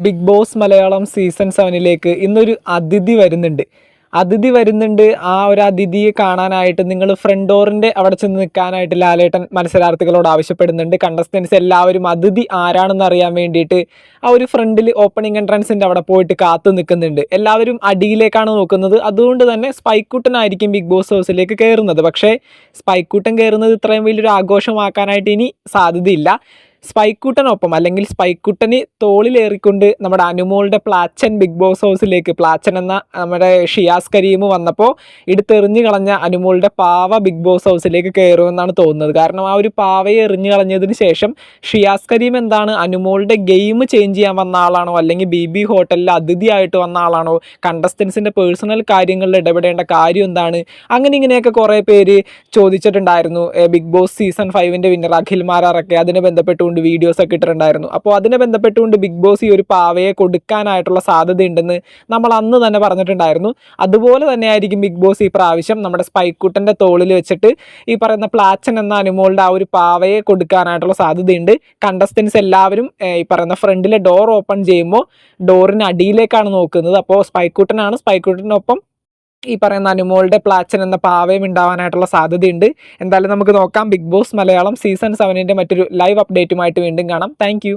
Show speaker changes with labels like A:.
A: Big Boss Malayalam season സെവനിലേക്ക് ഇന്നൊരു അതിഥി വരുന്നുണ്ട്. അതിഥി വരുന്നുണ്ട്. ആ ഒരു അതിഥിയെ കാണാനായിട്ട് നിങ്ങൾ ഫ്രണ്ട് ഡോറിന്റെ അവിടെ ചെന്ന് നിൽക്കാനായിട്ട് ലാലേട്ടൻ മത്സരാർത്ഥികളോട് ആവശ്യപ്പെടുന്നുണ്ട്. കണ്ടസ്റ്റൻസ് എല്ലാവരും അതിഥി ആരാണെന്ന് അറിയാൻ വേണ്ടിയിട്ട് ആ ഒരു ഫ്രണ്ടിൽ ഓപ്പണിംഗ് എൻട്രൻസിന്റെ അവിടെ പോയിട്ട് കാത്തു നിൽക്കുന്നുണ്ട്. എല്ലാവരും അടിയിലേക്കാണ് നോക്കുന്നത്. അതുകൊണ്ട് തന്നെ സ്പൈക്കൂട്ടനായിരിക്കും ബിഗ് ബോസ് ഹൗസിലേക്ക് കയറുന്നത്. പക്ഷേ സ്പൈക്കൂട്ടൻ കയറുന്നത് ഇത്രയും വലിയൊരു ആഘോഷമാക്കാനായിട്ട് ഇനി സാധ്യതയില്ല. സ്പൈക്കുട്ടനൊപ്പം അല്ലെങ്കിൽ സ്പൈക്കുട്ടന് തോളിലേറിക്കൊണ്ട് നമ്മുടെ അനുമോളുടെ പ്ലാച്ചൻ ബിഗ് ബോസ് ഹൗസിലേക്ക് പ്ലാച്ചൻ എന്ന നമ്മുടെ ഷിയാസ് കരീം വന്നപ്പോൾ എടുത്തെറിഞ്ഞു കളഞ്ഞ അനുമോളുടെ പാവ ബിഗ് ബോസ് ഹൗസിലേക്ക് കയറുമെന്നാണ് തോന്നുന്നത്. കാരണം ആ ഒരു പാവയെ എറിഞ്ഞു കളഞ്ഞതിന് ശേഷം ഷിയാസ് കരീം എന്താണ് അനുമോളുടെ ഗെയിം ചേഞ്ച് ചെയ്യാൻ വന്ന ആളാണോ അല്ലെങ്കിൽ ബി ബി ഹോട്ടലിൽ അതിഥിയായിട്ട് വന്ന ആളാണോ കണ്ടസ്റ്റൻസിന്റെ പേഴ്സണൽ കാര്യങ്ങളിൽ ഇടപെടേണ്ട കാര്യം എന്താണ്? അങ്ങനെ ഇങ്ങനെയൊക്കെ കുറേ പേര് ചോദിച്ചിട്ടുണ്ടായിരുന്നു. ബിഗ് ബോസ് സീസൺ ഫൈവിന്റെ വിന്നർ അഖിൽ മാരാറൊക്കെ അതിനെ ബന്ധപ്പെട്ടുകൊണ്ട് വീഡിയോസ് ഒക്കെ ഇട്ടിട്ടുണ്ടായിരുന്നു. അപ്പോൾ അതിനെ ബന്ധപ്പെട്ടുകൊണ്ട് ബിഗ് ബോസ് ഈ ഒരു പാവയെ കൊടുക്കാനായിട്ടുള്ള സാധ്യതയുണ്ടെന്ന് നമ്മൾ അന്ന് തന്നെ പറഞ്ഞിട്ടുണ്ടായിരുന്നു. അതുപോലെ തന്നെയായിരിക്കും ബിഗ് ബോസ് ഈ പ്രാവശ്യം നമ്മുടെ സ്പൈക്കുട്ടന്റെ തോളിൽ വെച്ചിട്ട് ഈ പറയുന്ന പ്ലാച്ചൻ എന്ന അനുമോളുടെ ആ ഒരു പാവയെ കൊടുക്കാനായിട്ടുള്ള സാധ്യതയുണ്ട്. കണ്ടസ്റ്റൻസ് എല്ലാവരും ഈ പറയുന്ന ഫ്രണ്ടിലെ ഡോർ ഓപ്പൺ ചെയ്യുമ്പോൾ ഡോറിന് അടിയിലേക്കാണ് നോക്കുന്നത്. അപ്പോൾ സ്പൈക്കുട്ടനാണ് സ്പൈക്കുട്ടനൊപ്പം ഈ പറയുന്ന അനുമോളുടെ പ്ലാച്ചൻ എന്ന പാവയും ഉണ്ടാവാനായിട്ടുള്ള സാധ്യതയുണ്ട്. എന്തായാലും നമുക്ക് നോക്കാം. ബിഗ് ബോസ് മലയാളം സീസൺ സെവനിന്റെ മറ്റൊരു ലൈവ് അപ്ഡേറ്റുമായിട്ട് വീണ്ടും കാണാം. താങ്ക്